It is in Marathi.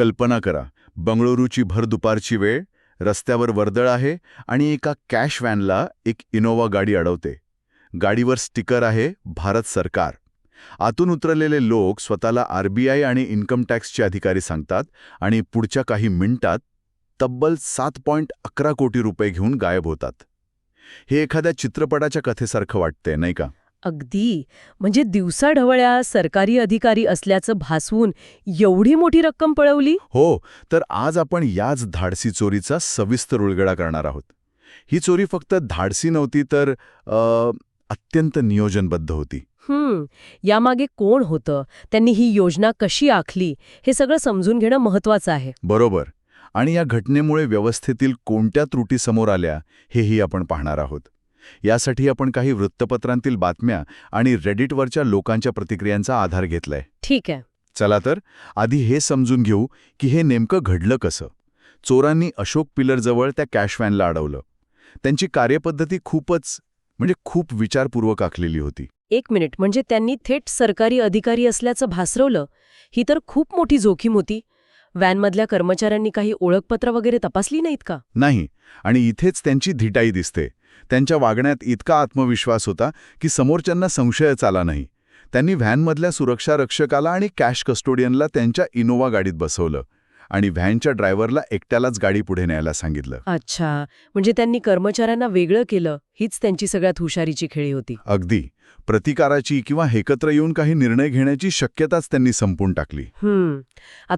कल्पना करा. बंगळुरूची भर दुपारची वेळ रस्त्यावर वर्दळ आहे आणि एका कॅश व्हॅनला एक इनोवा गाडी अडवते. गाडीवर स्टिकर आहे भारत सरकार. आतून उतरलेले लोक स्वतःला आरबीआय आणि इन्कम टॅक्सचे अधिकारी सांगतात आणि पुढच्या काही मिनिटात तब्बल सात पॉईंट अकरा कोटी रुपये घेऊन गायब होतात. हे एखाद्या चित्रपटाच्या कथेसारखं वाटतंय नाही का? अगदी. म्हणजे दिवसाढवळ्या सरकारी अधिकारी असल्याचं भासवून एवढी मोठी रक्कम पळवली? हो तर आज आपण याच धाडसी चोरीचा सविस्तर उलगडा करणार आहोत. ही चोरी फक्त धाडसी नव्हती तर अ, अत्यंत नियोजनबद्ध होती. हम्म यामागे कोण होतं? त्यांनी ही योजना कशी आखली? हे सगळं समजून घेणं महत्वाचं आहे. बरोबर. आणि या घटनेमुळे व्यवस्थेतील कोणत्या त्रुटी समोर आल्या हेही आपण पाहणार आहोत. यासाठी आपण काही वृत्तपत्रांतील बातम्या आणि रेडिटवरच्या लोकांच्या प्रतिक्रियांचा आधार घेतलाय. ठीक आहे. चला तर आधी हे समजून घेऊ की हे नेमकं घडलं कसं. चोरांनी अशोक पिलरजवळ त्या कॅश व्हॅनला अडवलं. त्यांची कार्यपद्धती खूपच म्हणजे खूप विचारपूर्वक आखलेली होती. एक मिनिट म्हणजे त्यांनी थेट सरकारी अधिकारी असल्याचं भासरवलं? ही तर खूप मोठी जोखीम होती. व्हॅनमधल्या कर्मचाऱ्यांनी काही ओळखपत्र वगैरे तपासली नाहीत का? नाही आणि इथेच त्यांची धिटाई दिसते. त्यांच्या वागण्यात इतका आत्मविश्वास होता की समोरच्यांना संशयच आला नाही. त्यांनी व्हॅनमधल्या सुरक्षा रक्षकाला आणि कॅश कस्टोडियनला त्यांच्या इनोवा गाडीत बसवलं आणि व्हॅनच्या ड्रायव्हरला एकट्यालाच गाडी पुढे न्यायला सांगितलं. अच्छा. म्हणजे त्यांनी कर्मचाऱ्यांना वेगळं केलं हीच त्यांची सगळ्यात हुशारीची खेळी होती. अगदी. प्रतिकाराची किंवा एकत्र येऊन काही निर्णय घेण्याची शक्यताच त्यांनी संपून टाकली. हम्म.